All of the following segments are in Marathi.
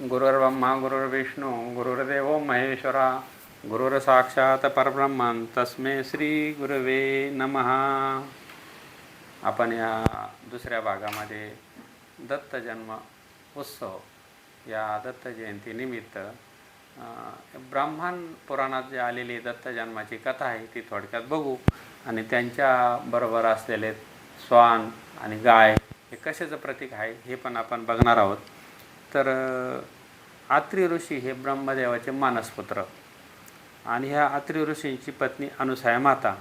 गुरुर्ब्रह्मा गुरुर्विष्णू गुरुर्देव महेश्वरा गुरुर साक्षात परब्रह्मन तस्मे श्री गुरुवे नमः. आपण या दुसऱ्या भागामध्ये दत्त जन्म उत्सव या दत्त जयंतीनिमित्त ब्राह्मण पुराणात जे आलेली दत्त जन्माची कथा आहे ती थोडक्यात बघू आणि त्यांच्या बरोबर असलेले स्वान आणि गाय हे कशाचं प्रतीक आहे हे पण आपण बघणार आहोत. तर आत्री ऋषी हे ब्रह्मदेवाचे मानसपुत्र आणि ह्या आत्री ऋषींची पत्नी अनुसया माता.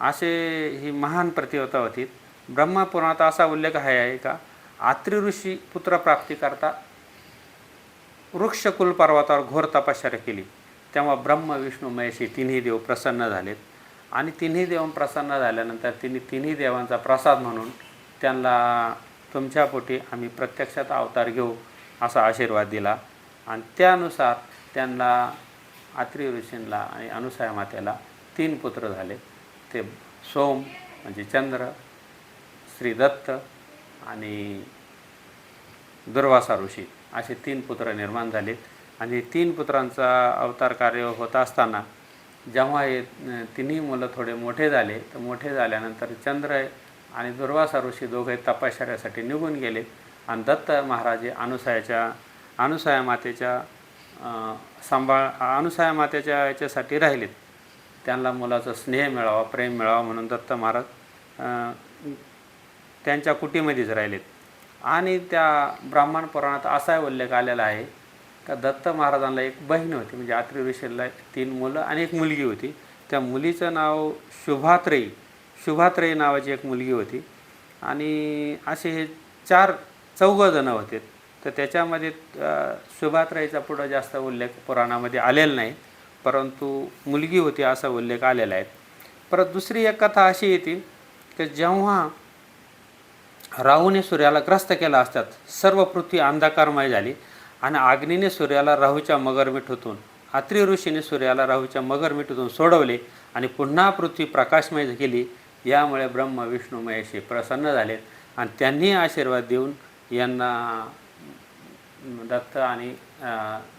असे ही महान प्रतिवता होती ब्रह्मपुराणात असा उल्लेख आहे का? आत्री ऋषी पुत्रप्राप्तीकरता वृक्षकुल पर्वतावर घोर तपश्चर्या केली. तेव्हा ब्रह्म विष्णू महेशी तिन्ही देव प्रसन्न झालेत. आणि तिन्ही देव प्रसन्न झाल्यानंतर तिने तिन्ही देवांचा प्रसाद म्हणून त्यांना तुमच्या पोटी आम्ही प्रत्यक्षात अवतार घेऊ असा आशीर्वाद दिला. आणि त्यानुसार त्यांना आत्री ऋषींना आणि अनुसया मातेला तीन पुत्र झाले. ते सोम म्हणजे चंद्र श्रीदत्त आणि दुर्वासा ऋषी असे तीन पुत्र निर्माण झालेत आणि तीन पुत्रांचा अवतार कार्य होत असताना जेव्हा हे तिन्ही मुलं थोडे मोठे झाले तर मोठे झाल्यानंतर चंद्र आणि दुर्वासा ऋषी दोघे तपश्चर्यासाठी निघून गेले. आणि दत्त महाराजे अनुसायाच्या अनुसयाच्या अनुसया मातेच्या सांभाळ अनुसया मातेच्या याच्यासाठी राहिलेत. त्यांना मुलाचा स्नेह मिळावा प्रेम मिळावा म्हणून दत्त महाराज त्यांच्या कुटीमध्येच राहिलेत. आणि त्या ब्राह्मण पुराणात असा उल्लेख आलेला आहे का दत्त महाराजांना एक बहीण होती म्हणजे आत्री ऋषीला तीन मुलं आणि एक मुलगी होती. त्या मुलीचं नाव शुभात्रेयी. शुभात्रय नावाची एक मुलगी होती. आणि असे हे चार चौघ होते. तर त्याच्यामध्ये शुभात्रयचा पुढं जास्त उल्लेख पुराणामध्ये आलेला नाही. परंतु मुलगी होती असा उल्लेख आलेला आहे. परत दुसरी एक कथा अशी येते की जेव्हा राहूने सूर्याला ग्रस्त केला असतात सर्व पृथ्वी अंधकारमय झाली आणि अग्नीने सूर्याला राहूच्या मगरमिठूतून अत्रि ऋषीने सूर्याला राहूच्या मगरमिठूतून सोडवले आणि पुन्हा पृथ्वी प्रकाशमय केली यामुळे ब्रह्म विष्णू महेश हे प्रसन्न झाले आणि त्यांनी आशीर्वाद देऊन यांना दत्त आणि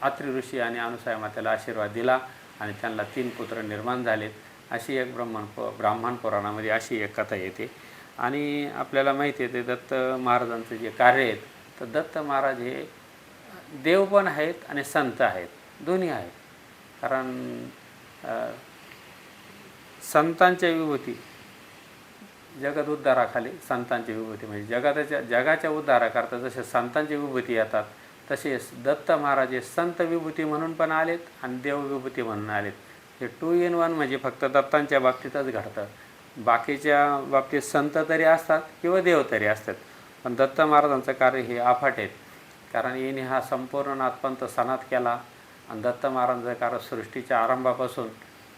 अत्री ऋषी आणि अनुसाय मात्याला आशीर्वाद दिला आणि त्यांना तीन पुत्र निर्माण झालेत अशी एक ब्रह्मण ब्राह्मण पुराणामध्ये अशी एक कथा येते. आणि आपल्याला माहिती आहे ते दत्त महाराजांचं जे कार्य आहेत तर दत्त महाराज हे देव पण आहेत आणि संत आहेत. दोन्ही आहेत. कारण संतांच्या विभूती जगत उद्धाराखाली संतांची विभूती. म्हणजे जगाच्या जगाच्या उद्धाराकरता जसे संतांची विभूती येतात तसे दत्त महाराज हे संत विभूती म्हणून पण आलेत आणि देव विभूती म्हणून आलेत. हे टू इन वन म्हणजे फक्त दत्तांच्या बाबतीतच घडतं. बाकीच्या बाबतीत संत तरी असतात किंवा देव तरी असतात. पण दत्त महाराजांचं कार्य हे अफाट आहेत कारण येणे हा संपूर्ण नाथपंथ सनात केला आणि दत्त महाराजांचं कार्य सृष्टीच्या आरंभापासून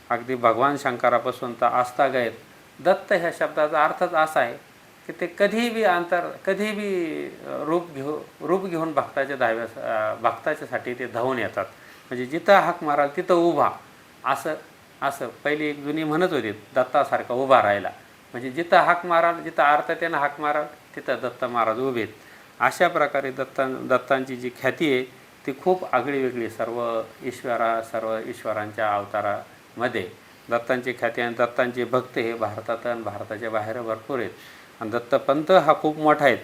अगदी भगवान शंकरापासून तर आस्था गैर दत्त ह्या शब्दाचा अर्थच असा आहे की ते कधीही बी अंतर कधीही रूप घेऊ रूप घेऊन भक्ताच्या धाव्या भक्ताच्यासाठी ते धावून येतात. म्हणजे जिथं हाक माराल तिथं उभा. असं असं. पहिली एक जुनी म्हणत होती दत्तासारखा उभा राहिला म्हणजे जिथं हाक माराल जिथं अर्थतेनं हाक माराल तिथं दत्त महाराज उभे आहेत. अशा प्रकारे दत्ता दत्तांची जी ख्याती आहे ती खूप आगळी वेगळी सर्व ईश्वरा सर्व ईश्वरांच्या अवतारामध्ये. दत्तांची ख्याती आणि दत्तांचे भक्त हे भारतात आणि भारताच्या बाहेर भरपूर आहेत. आणि दत्तपंथ हा खूप मोठा आहेत.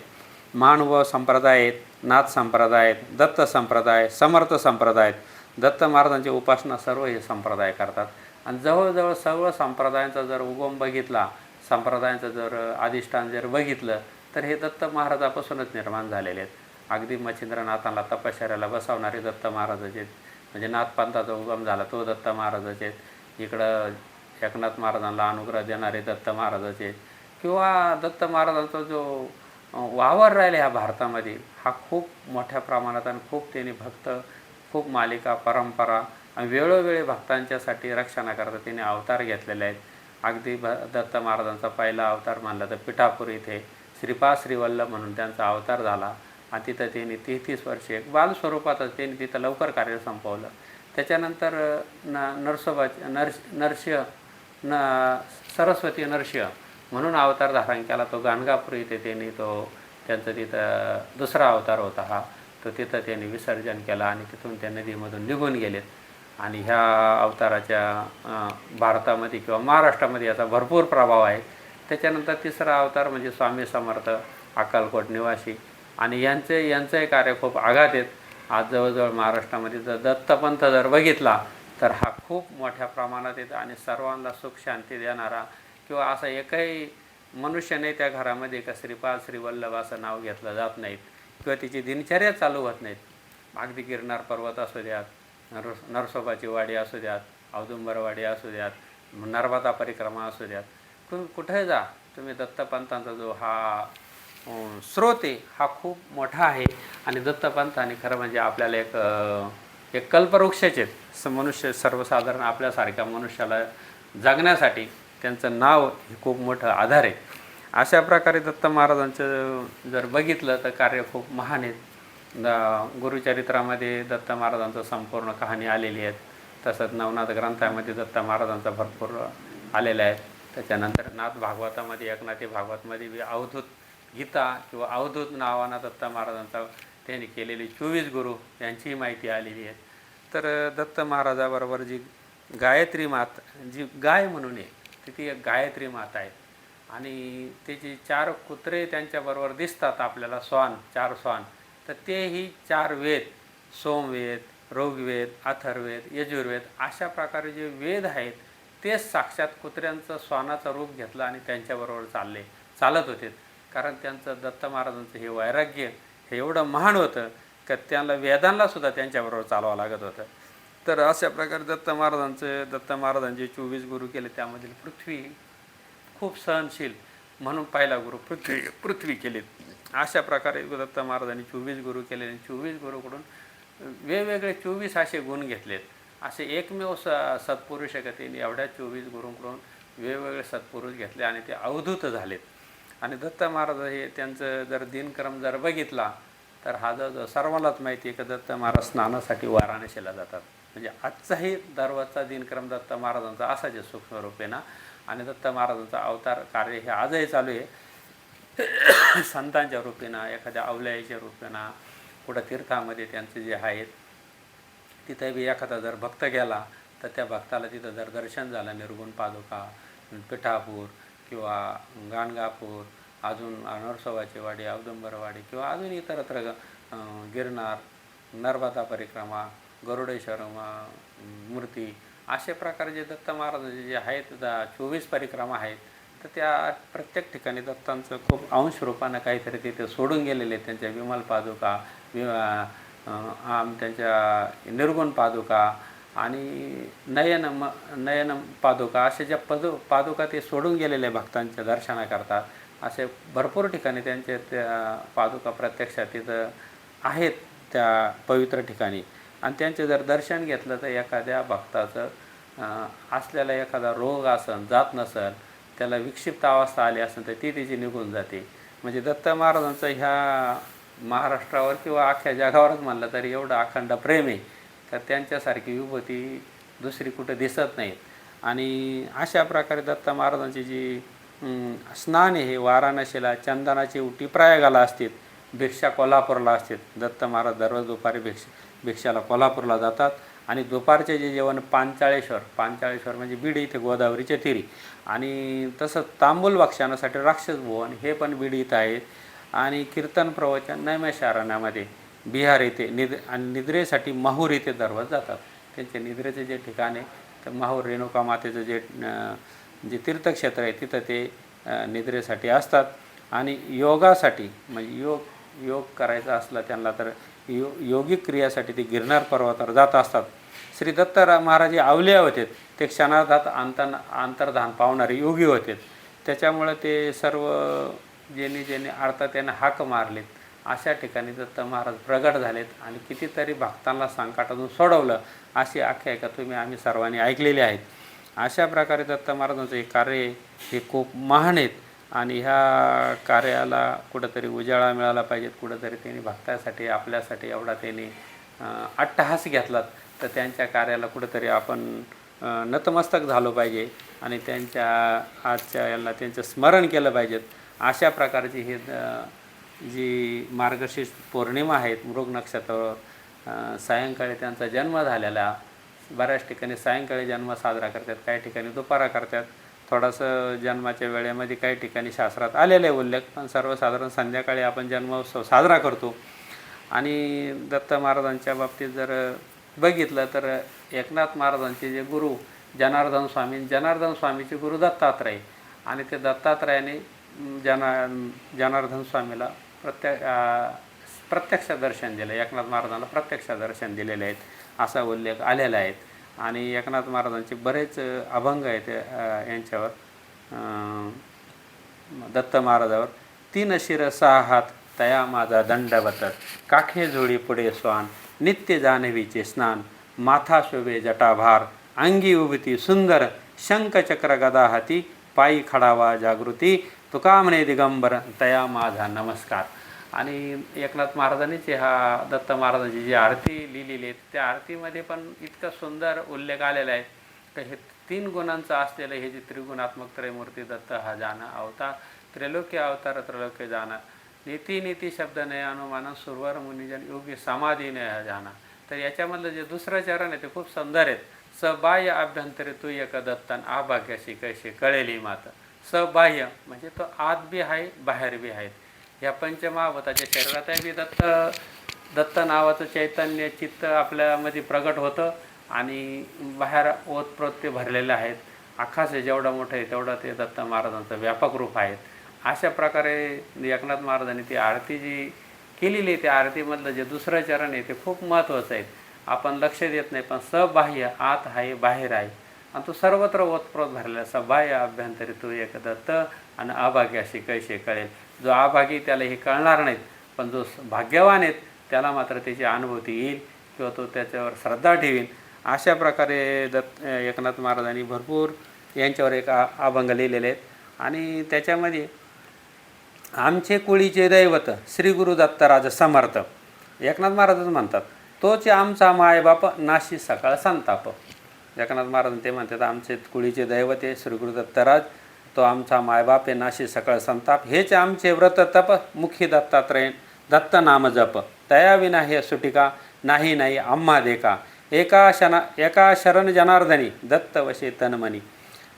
मानव संप्रदाय आहेत नाथ संप्रदाय आहेत दत्त संप्रदाय समर्थ संप्रदाय आहेत. दत्त महाराजांची उपासना सर्व हे संप्रदाय करतात. आणि जवळजवळ सर्व संप्रदायांचा जर उगम बघितला संप्रदायांचं जर अधिष्ठान जर बघितलं तर हे दत्त महाराजापासूनच निर्माण झालेले आहेत. अगदी मच्छिंद्रनाथांना तपश्चर्याला बसवणारे दत्त महाराजाचे आहेत. म्हणजे नाथपंथाचा उगम झाला तो दत्त महाराजाचे आहेत. इकडं एकनाथ महाराजांना अनुग्रह देणारे दत्त महाराजाचे किंवा दत्त महाराजांचा जो वावर राहिला ह्या भारतामध्ये हा खूप मोठ्या प्रमाणात आणि खूप त्यांनी भक्त खूप मालिका परंपरा आणि वेळोवेळी भक्तांच्यासाठी रक्षणाकरता त्यांनी अवतार घेतलेले आहेत. अगदी भ दत्त महाराजांचा पहिला अवतार मानला तर पिठापूर इथे श्रीपा श्रीवल्लभ म्हणून त्यांचा अवतार झाला. आणि तिथं त्यांनी तेहतीस वर्षे एक त्यांनी तिथं लवकर कार्य संपवलं. त्याच्यानंतर न नरसोबा नरश नरसिंह न सरस्वती नरसिंह म्हणून अवतार धारण केला. तो गाणगापूर इथे त्यांनी तो त्यांचं तिथं दुसरा अवतार होता हा. तो तिथं त्यांनी विसर्जन केलं आणि तिथून त्या नदीमधून निघून गेलेत. आणि ह्या अवताराच्या भारतामध्ये किंवा महाराष्ट्रामध्ये याचा भरपूर प्रभाव आहे. त्याच्यानंतर तिसरा अवतार म्हणजे स्वामी समर्थ अक्कलकोट निवासी. आणि यांचे यांचंही कार्य खूप आघात आहेत. आज जवळजवळ महाराष्ट्रामध्ये जर दत्तपंथ जर बघितला तर हा खूप मोठ्या प्रमाणात येतो आणि सर्वांना सुख शांती देणारा किंवा असा एकही मनुष्य नाही त्या घरामध्ये का श्रीपाल श्रीवल्लभ असं नाव घेतलं जात नाहीत किंवा तिची दिनचर्या चालू होत नाहीत. अगदी गिरनार पर्वत असू द्यात नर नरसोबाची वाडी असू द्यात औदुंबरवाडी असू द्यात नर्मदा परिक्रमा असू द्यात. तुम्ही कुठे जा तुम्ही दत्तपंतांचा जो हा स्रोत आहे हा खूप मोठा आहे. आणि दत्तपंथाने खरं म्हणजे आपल्याला एक एक कल्पवृक्षाचे आहेत स मनुष्य सर्वसाधारण आपल्यासारख्या मनुष्याला जगण्यासाठी त्यांचं नाव हे खूप मोठं आधार आहे. अशा प्रकारे दत्त महाराजांचं जर बघितलं तर कार्य खूप महान आहेत. गुरुचरित्रामध्ये दत्त महाराजांचं संपूर्ण कहाणी आलेली आहेत तसंच नवनाथ ग्रंथामध्ये दत्त महाराजांचा भरपूर आलेला आहे. त्याच्यानंतर नाथ भागवतामध्ये एकनाथी भागवतमध्ये बी अवधूत गीता किंवा अवधूत नावाना दत्त महाराजांचा त्यांनी केलेली चोवीस गुरु यांचीही माहिती आलेली आहे. तर दत्त महाराजाबरोबर जी गायत्री मात जी गाय म्हणून आहे ती ती एक गायत्री माता आहे. आणि त्याची चार कुत्रे त्यांच्याबरोबर दिसतात आपल्याला स्वान चार स्वान तर तेही चार वेद सोमवेद ऋग्वेद अथर्वेद यजुर्वेद अशा प्रकारे जे वेद आहेत तेच साक्षात कुत्र्यांचं स्वानाचं रूप घेतलं आणि त्यांच्याबरोबर चालले चालत होते. कारण त्यांचं दत्त महाराजांचं हे वैराग्य हे एवढं महान होतं का त्यांना वेदांना सुद्धा त्यांच्याबरोबर चालवावं लागत होतं. तर अशा प्रकारे दत्त महाराजांचं दत्त महाराजांचे चोवीस गुरु केले. त्यामधील पृथ्वी खूप सहनशील म्हणून पहिला गुरु पृथ्वी पृथ्वी केलीत. अशा प्रकारे दत्त महाराजांनी चोवीस गुरु केले आणि चोवीस गुरुकडून वेगवेगळे चोवीस असे गुण घेतलेत. असे एकमेव स सत्पुरुष आहे का त्यांनी एवढ्या चोवीस गुरूंकडून वेगवेगळे सत्पुरुष घेतले आणि ते अवधूत झालेत. आणि दत्त महाराज हे त्यांचं जर दिनक्रम जर बघितला तर हा जर सर्वांनाच माहिती आहे की दत्त महाराज स्नानासाठी वाराणसीला जातात. म्हणजे आजचाही दररोजचा दिनक्रम दत्त महाराजांचा असाच आहे सूक्ष्म रूपेना आणि दत्त महाराजांचा अवतार कार्य हे आजही चालू आहे. संतांच्या रूपेनं एखाद्या अवलयाच्या रूपेनं कुठं तीर्थामध्ये त्यांचे जे आहेत तिथे बी एखादा जर भक्त गेला तर त्या भक्ताला तिथं जर दर्शन झालं निर्गुण पादुका पिठापूर किंवा गाणगापूर अजून नरसोबाची वाडी औदुंबरवाडी किंवा अजून इतरत्र गिरनार नर्मदा परिक्रमा गरुडेश्वर मूर्ती असे प्रकारे जे दत्त महाराजांचे जे आहेत चोवीस परिक्रमा आहेत तर त्या प्रत्येक ठिकाणी दत्तांचं खूप अंश रूपानं काहीतरी तिथे सोडून गेलेले आहेत. त्यांच्या विमल पादुका वि आम त्यांच्या निर्गुण पादुका आणि नयन म नयन पादुका असे ज्या पद पादुका ते सोडून गेलेल्या भक्तांच्या दर्शनाकरता असे भरपूर ठिकाणी त्यांचे त्या पादुका प्रत्यक्षात तिथं आहेत त्या पवित्र ठिकाणी. आणि त्यांचे जर दर्शन घेतलं तर एखाद्या भक्ताचं असलेला एखादा रोग असन जात नसल त्याला विक्षिप्त अवस्था आली असेल तर ती तिची निघून जाते. म्हणजे दत्त महाराजांचं ह्या महाराष्ट्रावर किंवा अख्ख्या जगावरच म्हणलं तरी एवढं अखंड प्रेम आहे. तर त्यांच्यासारखी विभूती दुसरी कुठं दिसत नाहीत. आणि अशा प्रकारे दत्त महाराजांची जी स्नान आहे हे वाराणसीला चंदनाची उटी प्रयागाला असते भिक्षा कोल्हापूरला असते दत्त महाराज दररोज दुपारी भिक्ष भिक्षाला कोल्हापूरला जातात. आणि दुपारचे जे जेवण पांचाळेश्वर पांचाळेश्वर म्हणजे बीड इथे गोदावरीच्या तिरी आणि तसंच तांबूल भक्षानासाठी राक्षस भुवन हे पण बीड इथं आहे. आणि कीर्तन प्रवचन नैमेशारण्यामध्ये बिहार येथे निद आणि निद्रेसाठी माहूर येथे दररोज जातात. त्यांचे निद्रेचे जे ठिकाण आहे तर माहूर रेणुका मातेचं जे जे तीर्थक्षेत्र आहे तिथं ते निद्रेसाठी असतात. आणि योगासाठी म्हणजे योग योग करायचा असला त्यांना तर यो योगिक क्रियासाठी ते गिरनार पर्वतावर जात असतात. श्री दत्त महाराज आवले होते. ते क्षणार्धात अंतर अंतर्धान पावणारे योगी होते. त्याच्यामुळं ते सर्व ज्यांनी ज्यांनी अर्थात त्यांना हाक मारलेत. अशा ठिकाणी दत्त महाराज प्रगट झालेत आणि कितीतरी भक्तांना संकटातून सोडवलं अशी आख्यायिका तुम्ही आम्ही सर्वांनी ऐकलेली आहेत. अशा प्रकारे दत्त महाराजांचं हे कार्य हे खूप महान आहेत आणि ह्या कार्याला कुठंतरी उजाळा मिळाला पाहिजेत कुठंतरी त्यांनी भक्तासाठी आपल्यासाठी एवढा त्यांनी अट्टहास घेतलात. तर त्यांच्या कार्याला कुठंतरी आपण नतमस्तक झालो पाहिजे आणि त्यांच्या आजच्या यांना त्यांचं स्मरण केलं पाहिजेत अशा प्रकारची हे जी मार्गशीर्ष पौर्णिमा आहेत मृग नक्षत्रावर सायंकाळी त्यांचा जन्म झालेला बऱ्याच ठिकाणी सायंकाळी जन्म साजरा करतात काही ठिकाणी दुपारा करतात. थोडंसं जन्माच्या वेळेमध्ये काही ठिकाणी शास्त्रात आलेले उल्लेख पण सर्वसाधारण संध्याकाळी आपण जन्मोत्सव साजरा करतो. आणि दत्त महाराजांच्या बाबतीत जर बघितलं तर एकनाथ महाराजांचे जे गुरु जनार्दन स्वामी जनार्दन स्वामीचे गुरु दत्तात्रय. आणि ते दत्तात्रयाने जना जनार्दन स्वामीला प्रत्य प्रत्यक्ष दर्शन दिलं. एकनाथ महाराजांना प्रत्यक्ष दर्शन दिलेले आहेत असा उल्लेख आलेला आहे. आणि एकनाथ महाराजांचे बरेच अभंग आहेत यांच्यावर दत्त महाराजावर. तीन शिर सहा हात तया माझा दंडवत काखे जोडी पुढे स्वान. नित्य जान्हवीचे स्नान. माथा शोभे जटाभार. अंगी उभती सुंदर. शंखचक्र गदा हाती पायी खडावा जागृती. तुका म्हणे दिगंबर तया माझा नमस्कार. आणि एकनाथ महाराजांनीच हा दत्त महाराजांची जी आरती लिहिलेली आहे त्या आरतीमध्ये पण इतका सुंदर उल्लेख आलेला आहे तर हे तीन गुणांचं असलेलं हे जे त्रिगुणात्मक त्रयमूर्ती दत्त हा जाणं अवतार त्रैलोक्य अवतार त्रैलोक्य जाणं नीती नीती शब्द नय अनुमान सुरवर मुनिजन योगी समाधी नय जाणं तर याच्यामधलं जे दुसरं चरण आहे ते खूप सुंदर आहेत सबाह्य अभ्यंतरी तू एक दत्तन आभाग्याशी कैसे कळेली मात. सबाह्य म्हणजे तो आत बी आहे बाहेर बी आहेत या पंचमहाभूताच्या शरीरातही बी दत्त दत्त नावाचं चैतन्य चित्त आपल्यामध्ये प्रगट होतं आणि बाहेर ओतप्रोत ते भरलेले आहेत. आकाश आहे जेवढं मोठं आहे तेवढं ते दत्त महाराजांचं व्यापक रूप आहेत अशा प्रकारे एकनाथ महाराजांनी ती आरती जी केलेली आहे त्या आरतीमधलं जे दुसरं चरण आहे ते खूप महत्त्वाचं आहे. आपण लक्ष देत नाही पण सबाह्य आत आहे बाहेर आहे. आणि तो सर्वत्र ओतप्रोत भरलेला सबाह्य अभ्यंतरी तू एक दत्त आणि अभाग्याशी कैसे कळेल? जो अभागी त्याला हे कळणार नाहीत पण जो स- भाग्यवान आहेत त्याला मात्र त्याची अनुभूती येईल किंवा तो त्याच्यावर श्रद्धा ठेवील अशा प्रकारे दत्त एकनाथ महाराजांनी भरपूर यांच्यावर एक आ- अभंग लिहिलेले आहेत. आणि त्याच्यामध्ये आमचे कुळीचे दैवत श्री गुरु दत्तराज समर्थ. एकनाथ महाराजच म्हणतात तोच आमचा मायबाप नाशी सकाळ संताप. एकनाथ महाराज ते म्हणतात आमचे कुळीचे दैवत आहे श्री दत्तराज तो आमचा मायबाप आहे नाशी सकळ संताप. हेच आमचे व्रत तप मुखी दत्तात्रय दत्त नाम जप. तयाविना हे सुटिका नाही नाही आम्हा देका एका शना एका शरण जनार्दनी दत्त वशे तनमनी.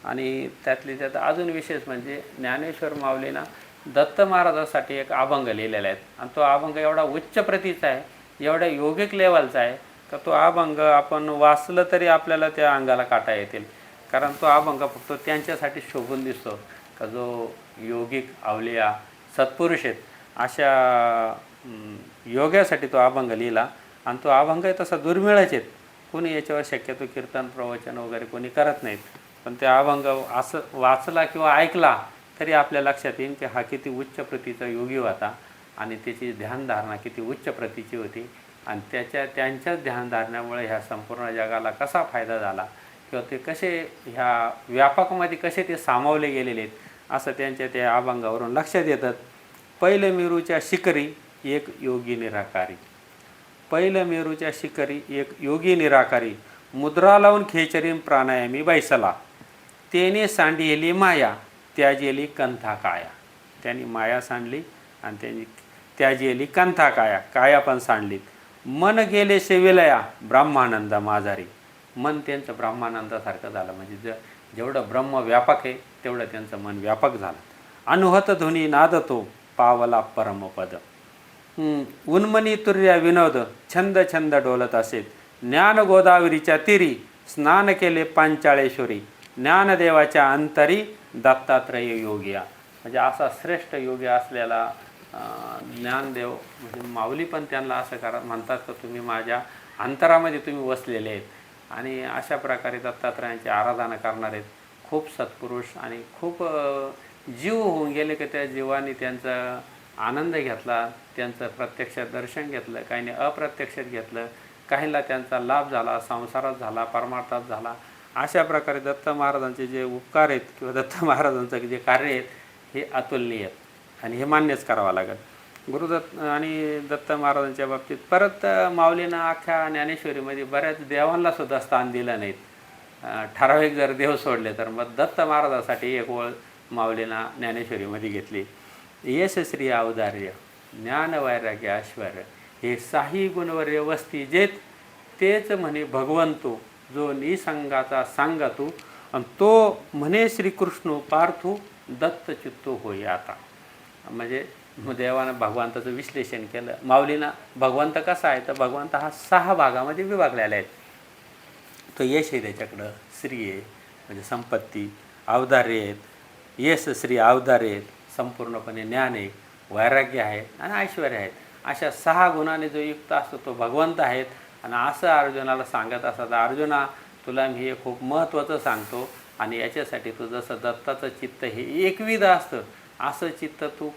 आणि त्यातली त्यात अजून विशेष म्हणजे ज्ञानेश्वर माऊलीना दत्त महाराजासाठी एक अभंग लिहिलेला आहे. आणि तो अभंग एवढा उच्च प्रतीचा आहे एवढ्या योगिक लेवलचा आहे तर तो अभंग आपण वाचलं तरी आपल्याला त्या अंगाला काटा येतील. कारण तो अभंग फक्त त्यांच्यासाठी शोभून दिसतो. का जो योगिक अवलिया सत्पुरुष आहेत अशा योगासाठी योग्यासाठी तो अभंग लिहिला. आणि तो अभंग तसा दुर्मिळच आहेत. कोणी याच्यावर शक्यतो कीर्तन प्रवचन वगैरे कोणी करत नाहीत. पण ते अभंग असं वाचला किंवा ऐकला तरी आपल्या लक्षात येईल की हा किती उच्च प्रतीचा योगी होता. आणि त्याची ध्यानधारणा किती उच्च प्रतीची होती. आणि त्याच्या त्यांच्याच ध्यानधारणामुळे ह्या संपूर्ण जगाला कसा फायदा झाला? किंवा ते कसे ह्या व्यापकमध्ये कसे ते सामावले गेलेले आहेत? असं त्यांच्या त्या अभंगावरून लक्षात येतात पहिलं मेरूच्या शिकरी एक योगी निराकारी. पहिलं मेरूच्या शिखरी एक योगी निराकारी. मुद्रा लावून खेचरीन प्राणायामी बैसला. त्याने सांडिली माया त्याजेली कंथा काया. त्यांनी माया सांडली आणि त्यांनी त्याजेली कंथा काया काया पण सांडलीत. मन गेले सेवेलया ब्रह्मानंद माझारी मन त्यांचं ब्रह्मानंदासारखं झालं. म्हणजे ज जेवढं ब्रह्म व्यापक आहे तेवढं त्यांचं मन व्यापक झालं. अनुहत ध्वनी नाद तो पावला परमपद. उन्मनी तुर्या विनोद छंद छंद डोलत असेल ज्ञान गोदावरीच्या तिरी स्नान केले पांचाळेश्वरी. ज्ञानदेवाच्या अंतरी दत्तात्रय योगिया. म्हणजे असा श्रेष्ठ योगी असलेला ज्ञानदेव म्हणजे माऊली पण त्यांना असं करा म्हणतात का तुम्ही माझ्या अंतरामध्ये तुम्ही वसलेले आहेत. आणि अशा प्रकारे दत्तात्रयांची आराधना करणार आहेत. खूप सत्पुरुष आणि खूप जीव होऊन गेले की त्या जीवाने त्यांचा आनंद घेतला त्यांचं प्रत्यक्ष दर्शन घेतलं काहींनी अप्रत्यक्षात घेतलं काहींना त्यांचा लाभ झाला संसारात झाला परमार्थात झाला. अशा प्रकारे दत्त महाराजांचे जे उपकार आहेत किंवा दत्त महाराजांचं जे कार्य आहेत हे अतुलनीय आहेत. आणि हे मान्यच करावं लागेल. गुरुदत्त आणि दत्त महाराजांच्या बाबतीत परत माऊलीनं अख्ख्या ज्ञानेश्वरीमध्ये बऱ्याच देवांना सुद्धा स्थान दिलं नाहीत. ठराविक जर देव सोडले तर मग दत्त महाराजासाठी एक ओळ माऊलीना ज्ञानेश्वरीमध्ये घेतली. यशश्री अवदार्य ज्ञान वैराग्य ऐश्वर्य हे साही गुणवर्य वस्ती जेत तेच म्हणे भगवंतो जो निसंगाचा सांगा तू आणि तो म्हणे श्रीकृष्ण पार्थू दत्तचित्तो होई आता. म्हणजे देवानं भगवंताचं विश्लेषण केलं. माऊलीनं भगवंत कसा आहे? तर भगवंत हा सहा भागामध्ये विभागलेला आहे. तो यश आहे त्याच्याकडं. श्री आहे म्हणजे संपत्ती. अवधारे आहेत. यश श्री अवधारे आहेत. संपूर्णपणे ज्ञान आहे. वैराग्य आहे आणि ऐश्वर्य आहेत अशा सहा गुणाने जो युक्त असतो तो भगवंत आहेत. आणि असं अर्जुनाला सांगत असतात अर्जुना तुला मी हे खूप महत्त्वाचं सांगतो आणि याच्यासाठी तू जसं दत्ताचं चित्त हे एकविध असतं. असं चित्त तू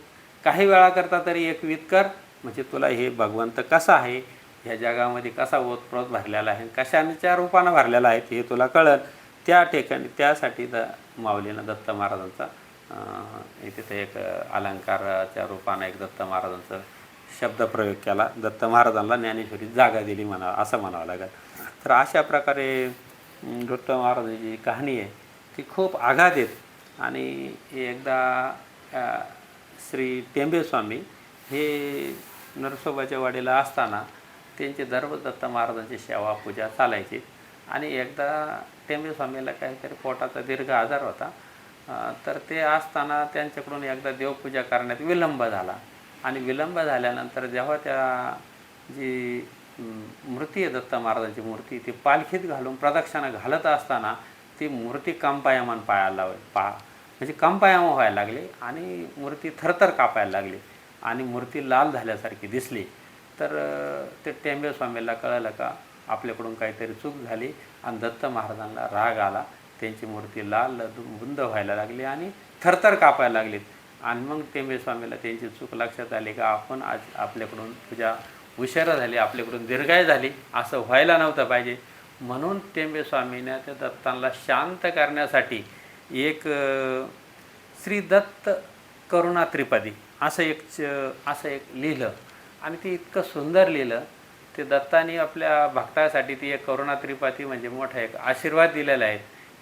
काही वेळाकरता तरी एकविध कर. म्हणजे तुला हे भगवंत कसा आहे? ह्या जगामध्ये कसा ओतप्रोत भरलेला आहे? कशाच्या रूपानं भरलेला आहे? हे तुला कळल. त्या ठिकाणी त्यासाठी द माऊलीनं दत्त महाराजांचा अं, एक तिथे एक अलंकाराच्या रूपानं एक दत्त महाराजांचं शब्दप्रयोग केला. दत्त महाराजांना ज्ञानेश्वरी जागा दिली म्हणा असं म्हणावं लागेल. तर अशा प्रकारे दत्त महाराजांची जी कहाणी आहे ती खूप आघात आहेत आणि एकदा श्री टेंबेस्वामी हे नरसोबाच्या वाडीला असताना त्यांचे दररोज दत्त महाराजांची सेवा पूजा चालायची. आणि एकदा टेंबेस्वामीला काहीतरी पोटाचा दीर्घ आजार होता. तर ते असताना त्यांच्याकडून एकदा देवपूजा करण्यात विलंब झाला. आणि विलंब झाल्यानंतर जेव्हा त्या जी मूर्ती आहे दत्त महाराजांची मूर्ती ती पालखीत घालून प्रदक्षिणा घालत असताना ती मूर्ती कंपायमान पायाला पा म्हणजे कंपायामा व्हायला लागले आणि मूर्ती थरथर कापायला लागली. आणि मूर्ती लाल झाल्यासारखी दिसली. तर ते टेंबे स्वामीला कळलं का आपल्याकडून काहीतरी चूक झाली आणि दत्त महाराजांना राग आला. त्यांची मूर्ती लाल दु- बुंद व्हायला लागली आणि थरथर कापायला लागली. आणि मग टेंबे स्वामीला त्यांची चूक लक्षात आली का आपण आज आपल्याकडून पूजा उशिरा झाली आपल्याकडून दीर्घाय झाली असं व्हायला नव्हतं पाहिजे. म्हणून टेंबे स्वामीने त्या दत्तांना शांत करण्यासाठी एक श्री दत्त करुणा त्रिपदी असं एक च- असं एक लिहिलं. आणि ते इतकं सुंदर लिहिलं. ते दत्तानी आपल्या भक्तासाठी ती एक करुणा त्रिपाती म्हणजे मोठा एक आशीर्वाद दिलेला आहे.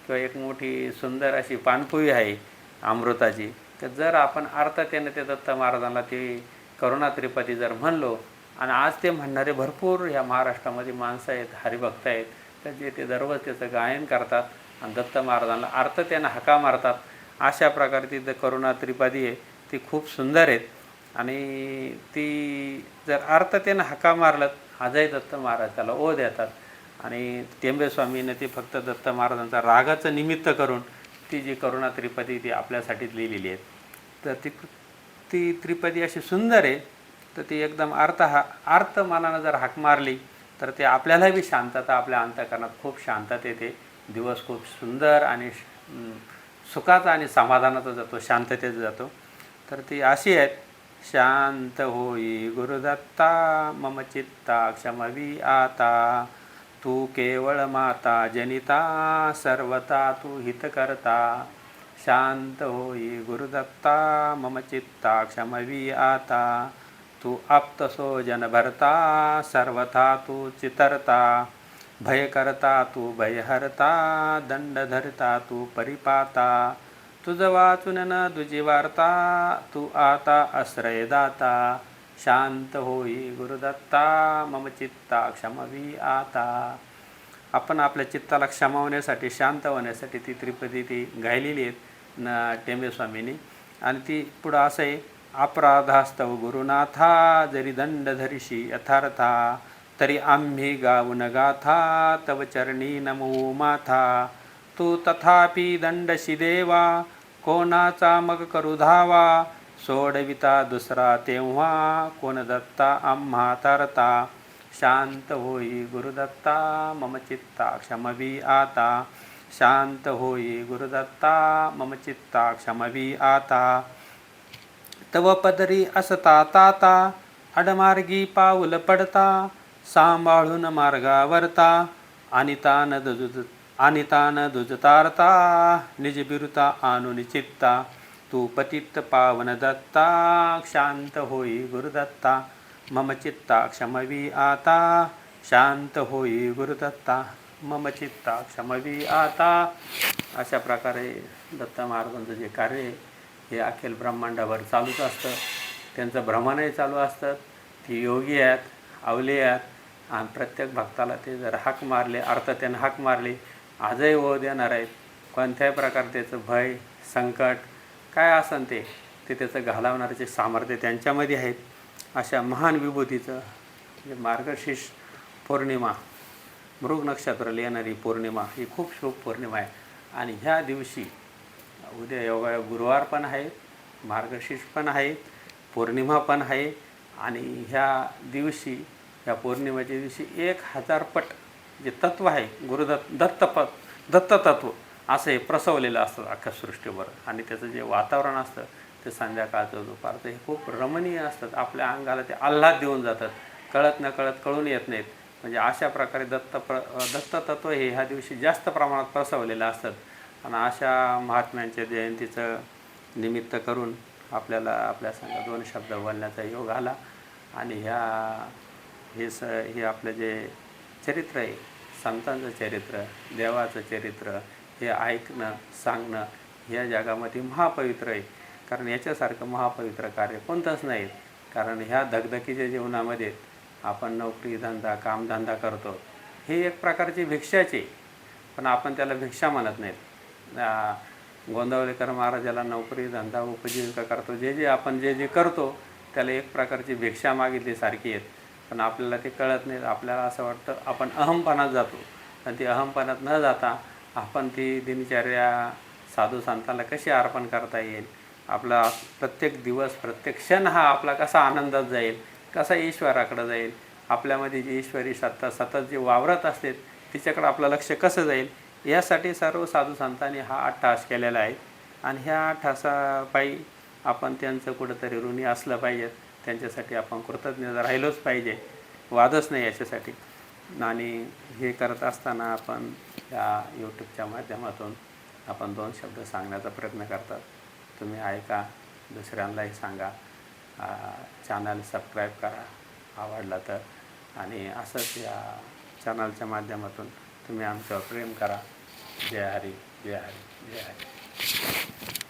किंवा एक मोठी सुंदर अशी पानपोई आहे अमृताची. तर जर आपण अर्थतेने ते दत्त महाराजांना ती करुणा त्रिपाती जर म्हणलो आणि आज ते म्हणणारे भरपूर ह्या महाराष्ट्रामध्ये माणसं आहेत हरिभक्त आहेत तर जे ते दररोज त्याचं गायन करतात आणि दत्त महाराजांना अर्थतेनं हका मारतात. अशा प्रकारे ती द- करुणा त्रिपादी आहे. ती खूप सुंदर आहेत. आणि ती जर अर्थतेनं हका मारलं आजही दत्त महाराज त्याला ओ देतात. आणि टेंबेस्वामीने ती फक्त दत्त महाराजांचा रागाचं निमित्त करून ती जी करुणा त्रिपदी ती आपल्यासाठीच लिहिलेली आहे. तर ती ती त्रिपदी अशी सुंदर आहे. तर ती एकदम अर्थ हा अर्थ मनानं जर हाक मारली तर ते आपल्यालाही शांतता आपल्या अंतकरणात खूप शांतता येते दिवस खूप सुंदर आणि सुखाचा आणि समाधानाचा जातो शांततेचा जातो. तर ती अशी आहेत शांत होई गुरुदत्ता मम चित्ता क्षमवी आता. तू केवळ माता जनिता सर्वता तू हित करता शांत होई गुरुदत्ता मम चित्ता क्षमवी आता. तू आप्तसो जनभरता सर्वथा तू चितरता. भय करता तू भयहरता दंड धरता तू परिपाता तुझ वाचून न तुझी वार्ता तू आता आश्रयदाता शांत होई गुरुदत्ता मम चित्ता क्षमवी आता. आपण आपल्या चित्ताला क्षमावण्यासाठी शांत होण्यासाठी ती त्रिपदी ती गायलेली आहेत न टेंबेस्वामींनी आणि ती पुढं असं आहे अपराधास्तव गुरुनाथा जरी दंड धरिशी यथार्था तरी आम्ही गाऊन गाथा तव चरणी नमो माथा. तू तथापि दंडशी देवा कोणाचा मग करू धावा? सोडविता दुसरा तेव्हा कोण दत्ता आम्हा तरता? शांत होई गुरुदत्ता मम चित्ता क्षमवी आता. शांत होई गुरुदत्ता मम चित्ता क्षमवी आता. तव पदरी असता ताता अडमार्गी पाऊल पडता. सांभाळून मार्गावरता. अनितान दुज अनितान दुजतारता. निज बिरुता आणून चित्ता तू पतित पावन दत्ता. शांत होई गुरुदत्ता. मम चित्ता क्षमवी आता. शांत होई गुरुदत्ता. मम चित्ता क्षमवी आता. अशा प्रकारे दत्त महाराजांचं जे कार्य आहे हे अखिल ब्रह्मांडावर चालूच असतं. त्यांचं भ्रमणही चालू असतं. ती योगी आहेत अवली आहेत. आणि प्रत्येक भक्ताला ते जर हाक मारले अर्थ त्यानं हाक मारली आजही ओढ देणार आहेत. कोणत्याही प्रकार त्याचं भय संकट काय असन ते ते त्याचं घालवणाऱ्याचे सामर्थ्य त्यांच्यामध्ये आहेत अशा महान विभूतीचं म्हणजे मार्गशीर्ष पौर्णिमा मृग नक्षत्राला येणारी पौर्णिमा ही खूप शुभ पौर्णिमा आहे. आणि ह्या दिवशी उद्या योगा गुरुवार पण आहे मार्गशीर्ष पण आहे पौर्णिमा पण आहे. आणि ह्या दिवशी या पौर्णिमेच्या दिवशी एक हजार पट जे तत्व आहे गुरुदत्त दत्तप दत्ततत्व असं हे प्रसवलेलं असतं अख्ख्या सृष्टीवर आणि त्याचं जे वातावरण असतं ते संध्याकाळचं दुपारचं हे खूप रमणीय असतात. आपल्या अंगाला ते आल्हाद देऊन जातात. कळत न कळत कळून येत नाहीत. म्हणजे अशा प्रकारे दत्त प्र दत्ततत्व हे ह्या दिवशी जास्त प्रमाणात प्रसवलेलं असतात आणि अशा महात्म्यांच्या जयंतीचं निमित्त करून आपल्याला आपल्या संग दोन शब्द बोलण्याचा योग आला. आणि ह्या हे स हे आपलं जे चरित्र आहे संतांचं चरित्र देवाचं चरित्र हे ऐकणं सांगणं या जगामध्ये महापवित्र आहे. कारण याच्यासारखं महापवित्र कार्य कोणतंच नाही. कारण ह्या धगधकीच्या जीवनामध्ये आपण नोकरी धंदा कामधंदा करतो. हे एक प्रकारची भिक्षाचे आहे. पण आपण त्याला भिक्षा म्हणत नाहीत. आ, गोंदावलेकर महाराजाला नोकरी धंदा उपजीविका करतो. जे जे आपण जे जे करतो त्याला एक प्रकारची भिक्षा मागितली सारखी आहेत. पण आपल्याला ते कळत नाही. आपल्याला असं वाटतं आपण अहमपणात जातो. आणि ती अहमपणात न जाता आपण ती दिनचर्या साधू संतांना कशी अर्पण करता येईल? आपला प्रत्येक दिवस प्रत्येक क्षण हा आपला कसा आनंदात जाईल? कसा ईश्वराकडं जाईल? आपल्यामध्ये जी ईश्वरी सत्ता सतत जे वावरत असते तिच्याकडं आपलं लक्ष कसं जाईल? यासाठी सर्व साधू संतांनी हा अट्टहास केलेला आहे. आणि ह्या अट्टहासापायी आपण त्यांचं कुठंतरी ऋणी असलं पाहिजेत. त्यांच्यासाठी आपण कृतज्ञ राहिलोच पाहिजे. वादच नाही याच्यासाठी. आणि हे करत असताना आपण या यूट्यूबच्या माध्यमातून आपण दोन शब्द सांगण्याचा प्रयत्न करतात. तुम्ही ऐका दुसऱ्यांनाही सांगा. चॅनल सबस्क्राईब करा आवडला तर. आणि असंच या चॅनलच्या माध्यमातून तुम्ही आमच्यावर प्रेम करा. जय हरी जय हरी जय हरी.